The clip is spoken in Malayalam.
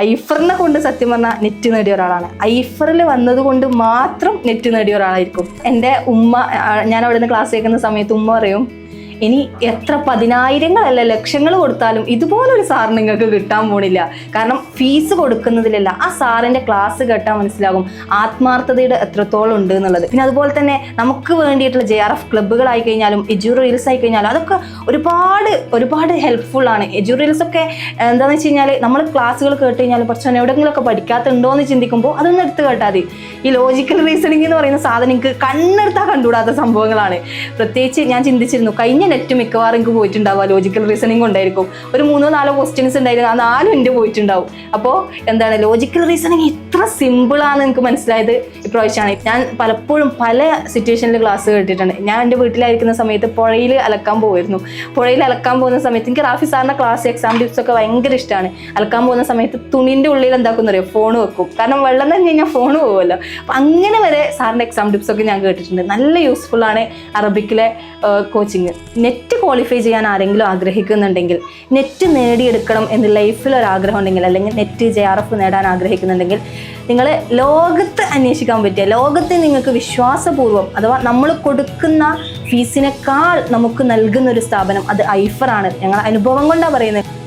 ഐഫറിനെ കൊണ്ട് സത്യം പറഞ്ഞാൽ നെറ്റ് നേടിയ ഒരാളാണ്. ഐഫറിൽ വന്നത് കൊണ്ട് മാത്രം നെറ്റ് നേടിയ ഒരാളായിരിക്കും. എന്റെ ഉമ്മ ഞാൻ അവിടെ നിന്ന് ക്ലാസ് കേൾക്കുന്ന സമയത്ത് ഉമ്മ പറയും ഇനി എത്ര പതിനായിരങ്ങളല്ല ലക്ഷങ്ങൾ കൊടുത്താലും ഇതുപോലൊരു സാർ നിങ്ങൾക്ക് കിട്ടാൻ പോണില്ല. കാരണം ഫീസ് കൊടുക്കുന്നതിലല്ല ആ സാറിന്റെ ക്ലാസ് കേട്ടാൽ മനസ്സിലാകും ആത്മാർത്ഥതയുടെ എത്രത്തോളം ഉണ്ട് എന്നുള്ളത്. പിന്നെ അതുപോലെ തന്നെ നമുക്ക് വേണ്ടിയിട്ടുള്ള ജെ ആർ എഫ് ക്ലബ്ബുകളായി കഴിഞ്ഞാലും എജു റീൽസ് ആയി കഴിഞ്ഞാലും അതൊക്കെ ഒരുപാട് ഒരുപാട് ഹെൽപ്ഫുൾ ആണ്. എജു റീൽസ് ഒക്കെ എന്താണെന്ന് വെച്ച് കഴിഞ്ഞാൽ നമ്മൾ ക്ലാസ്സുകൾ കേട്ട് കഴിഞ്ഞാൽ കുറച്ച് എവിടെയെങ്കിലുമൊക്കെ പഠിക്കാത്തുണ്ടോ എന്ന് ചിന്തിക്കുമ്പോൾ അതൊന്നും എടുത്ത് കേട്ടാൽ മതി. ഈ ലോജിക്കൽ റീസണിങ് എന്ന് പറയുന്ന സാധനം എനിക്ക് കണ്ണെടുത്താൽ കണ്ടുകൂടാത്ത സംഭവങ്ങളാണ്. പ്രത്യേകിച്ച് ഞാൻ ചിന്തിച്ചിരുന്നു കഴിഞ്ഞ നെറ്റ് മിക്കവാറും എനിക്ക് പോയിട്ടുണ്ടാവുക. ലോജിക്കൽ റീസണിങ് ഉണ്ടായിരിക്കും ഒരു മൂന്നോ നാലോ ക്വസ്റ്റ്യൻസ് ഉണ്ടായിരുന്നു. ആ നാലും എന്റെ പോയിട്ടുണ്ടാവും. അപ്പോൾ എന്താണ്? ലോജിക്കൽ റീസണിങ് ഇത്ര സിമ്പിളാണെന്ന് എനിക്ക് മനസ്സിലായത്. ഇപ്രാവശ്യമാണ് ഞാൻ പലപ്പോഴും പല സിറ്റുവേഷനിൽ ക്ലാസ് കേട്ടിട്ടുണ്ട്. ഞാൻ എന്റെ വീട്ടിലായിരിക്കുന്ന സമയത്ത് പുഴയിൽ അലക്കാൻ പോകുമായിരുന്നു പുഴയിൽ അലക്കാൻ പോകുന്ന സമയത്ത് എനിക്ക് റാഫി സാറിന്റെ ക്ലാസ് എക്സാം ടിപ്സ് ഒക്കെ ഭയങ്കര ഇഷ്ടമാണ്. അലക്കാൻ പോകുന്ന സമയത്ത് തുണിന്റെ ഉള്ളിൽ എന്താക്കുന്ന അറിയോ ഫോൺ വെക്കും. കാരണം വെള്ളം തന്നെ കഴിഞ്ഞാൽ ഫോൺ പോകുമല്ലോ അപ്പം അങ്ങനെ വരെ സാറിന്റെ എക്സാം ടിപ്സ് ഒക്കെ ഞാൻ കേട്ടിട്ടുണ്ട്. നല്ല യൂസ്ഫുൾ ആണ് അറബിക്കിലെ കോച്ചിങ് നെറ്റ് ക്വാളിഫൈ ചെയ്യാൻ ആരെങ്കിലും ആഗ്രഹിക്കുന്നുണ്ടെങ്കിൽ നെറ്റ് നേടിയെടുക്കണം എന്ന് ലൈഫിൽ ഒരു ആഗ്രഹം ഉണ്ടെങ്കിൽ അല്ലെങ്കിൽ നെറ്റ് ജെ ആർ എഫ് നേടാൻ ആഗ്രഹിക്കുന്നുണ്ടെങ്കിൽ നിങ്ങൾ ലോകത്ത് അന്വേഷിക്കാൻ പറ്റിയ ലോകത്തെ നിങ്ങൾക്ക് വിശ്വാസപൂർവം അഥവാ നമ്മൾ കൊടുക്കുന്ന ഫീസിനേക്കാൾ നമുക്ക് നൽകുന്ന ഒരു സ്ഥാപനം അത് ഐഫറാണ് ഞങ്ങൾ അനുഭവം കൊണ്ടാണ് പറയുന്നത്.